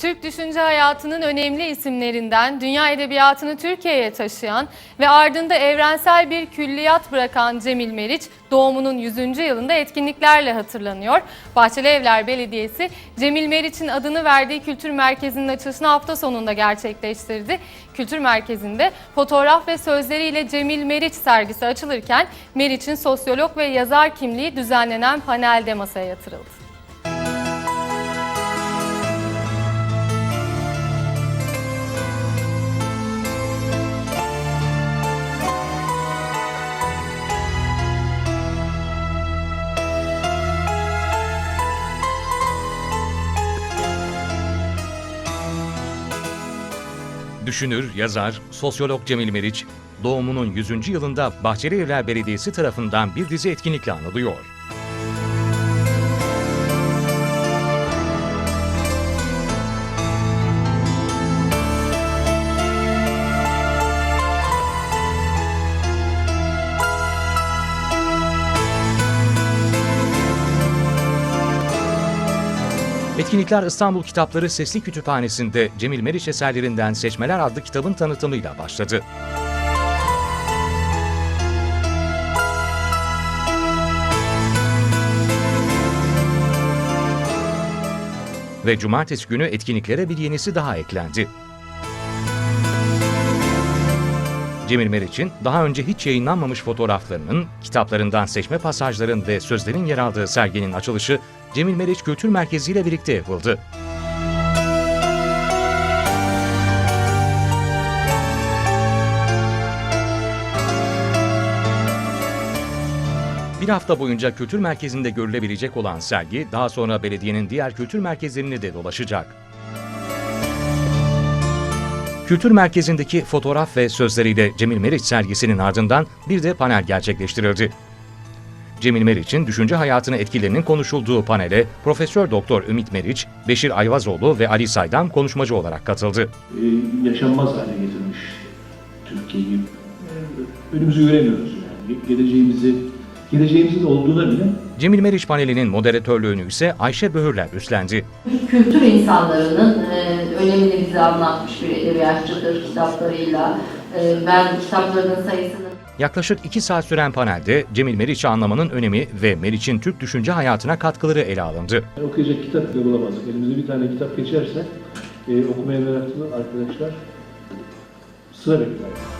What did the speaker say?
Türk düşünce hayatının önemli isimlerinden dünya edebiyatını Türkiye'ye taşıyan ve ardında evrensel bir külliyat bırakan Cemil Meriç doğumunun 100. yılında etkinliklerle hatırlanıyor. Bahçeli Evler Belediyesi Cemil Meriç'in adını verdiği kültür merkezinin açılışını hafta sonunda gerçekleştirdi. Kültür merkezinde fotoğraf ve sözleriyle Cemil Meriç sergisi açılırken Meriç'in sosyolog ve yazar kimliği düzenlenen panelde masaya yatırıldı. Düşünür, yazar, sosyolog Cemil Meriç, doğumunun 100. yılında Bahçeli Evler Belediyesi tarafından bir dizi etkinlikle anılıyor. Etkinlikler İstanbul Kitapları Sesli Kütüphanesi'nde Cemil Meriç eserlerinden Seçmeler adlı kitabın tanıtımıyla başladı. Ve cumartesi günü etkinliklere bir yenisi daha eklendi. Cemil Meriç'in daha önce hiç yayınlanmamış fotoğraflarının, kitaplarından seçme pasajların ve sözlerin yer aldığı serginin açılışı Cemil Meriç Kültür Merkezi ile birlikte yapıldı. Bir hafta boyunca kültür merkezinde görülebilecek olan sergi daha sonra belediyenin diğer kültür merkezlerini de dolaşacak. Kültür Merkezi'ndeki fotoğraf ve sözleriyle Cemil Meriç sergisinin ardından bir de panel gerçekleştirildi. Cemil Meriç'in düşünce hayatına etkilerinin konuşulduğu panele Profesör Doktor Ümit Meriç, Beşir Ayvazoğlu ve Ali Saydam konuşmacı olarak katıldı. e, yaşanmaz hale getirmiş Türkiye'yi. E, Önümüzü göremiyoruz yani. Geleceğimizi, geleceğimizin olduğuna bile Cemil Meriç panelinin moderatörlüğünü ise Ayşe Böhürler üstlendi. kültür insanlarının e, bize anlatmış bir edebiyatçıdır kitaplarıyla. E, ben kitaplarının sayısını Yaklaşık iki saat süren panelde Cemil Meriç'i anlamanın önemi ve Meriç'in Türk düşünce hayatına katkıları ele alındı. yani okuyacak kitap bile bulamazdık. Elimizde bir tane kitap geçerse e, okumaya meraklı arkadaşlar sıra bekler.